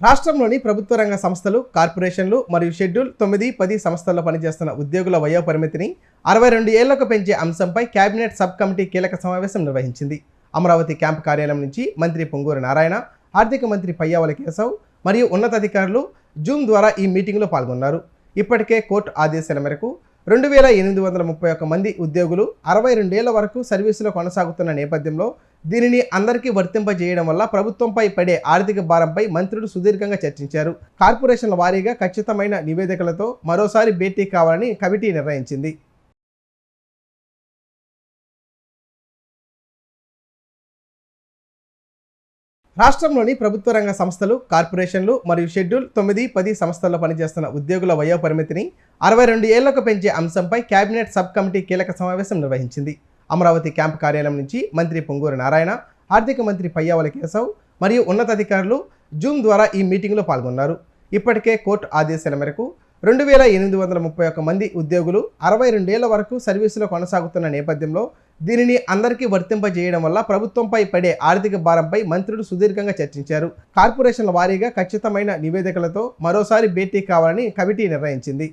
రాష్ట్రంలోని ప్రభుత్వ రంగ సంస్థలు కార్పొరేషన్లు మరియు షెడ్యూల్ తొమ్మిది పది సంస్థల్లో పనిచేస్తున్న ఉద్యోగుల వయో పరిమితిని అరవై రెండు ఏళ్ళకు పెంచే అంశంపై కేబినెట్ సబ్ కమిటీ కీలక సమావేశం నిర్వహించింది. అమరావతి క్యాంపు కార్యాలయం నుంచి మంత్రి పొంగూరు నారాయణ ఆర్థిక మంత్రి పయ్యావల కేశవ్ మరియు ఉన్నతాధికారులు జూమ్ ద్వారా ఈ మీటింగ్లో పాల్గొన్నారు. ఇప్పటికే కోర్టు ఆదేశాల మేరకు రెండు వేల ఎనిమిది వందల ముప్పై ఒక్క మంది ఉద్యోగులు అరవై రెండేళ్ళ వరకు సర్వీసులో కొనసాగుతున్న నేపథ్యంలో దీనిని అందరికీ వర్తింపజేయడం వల్ల ప్రభుత్వంపై పడే ఆర్థిక భారంపై మంత్రులు సుదీర్ఘంగా చర్చించారు. కార్పొరేషన్ల వారీగా ఖచ్చితమైన నివేదికలతో మరోసారి భేటీ కావాలని కమిటీ నిర్ణయించింది. రాష్ట్రంలోని ప్రభుత్వ రంగ సంస్థలు కార్పొరేషన్లు మరియు షెడ్యూల్ తొమ్మిది పది సంస్థల్లో పనిచేస్తున్న ఉద్యోగుల వయో పరిమితిని అరవై రెండు ఏళ్ళకు పెంచే అంశంపై కేబినెట్ సబ్ కమిటీ కీలక సమావేశం నిర్వహించింది. అమరావతి క్యాంపు కార్యాలయం నుంచి మంత్రి పొంగూరు నారాయణ ఆర్థిక మంత్రి పయ్యావల కేశవ్ మరియు ఉన్నతాధికారులు జూమ్ ద్వారా ఈ మీటింగ్లో పాల్గొన్నారు. ఇప్పటికే కోర్టు ఆదేశాల మేరకు రెండు వేల ఎనిమిది వందల ముప్పై ఒక్క మంది ఉద్యోగులు అరవై రెండేళ్ళ వరకు సర్వీసులో కొనసాగుతున్న నేపథ్యంలో దీనిని అందరికీ వర్తింపజేయడం వల్ల ప్రభుత్వంపై పడే ఆర్థిక భారంపై మంత్రులు సుదీర్ఘంగా చర్చించారు. కార్పొరేషన్ల వారీగా ఖచ్చితమైన నివేదికలతో మరోసారి భేటీ కావాలని కమిటీ నిర్ణయించింది.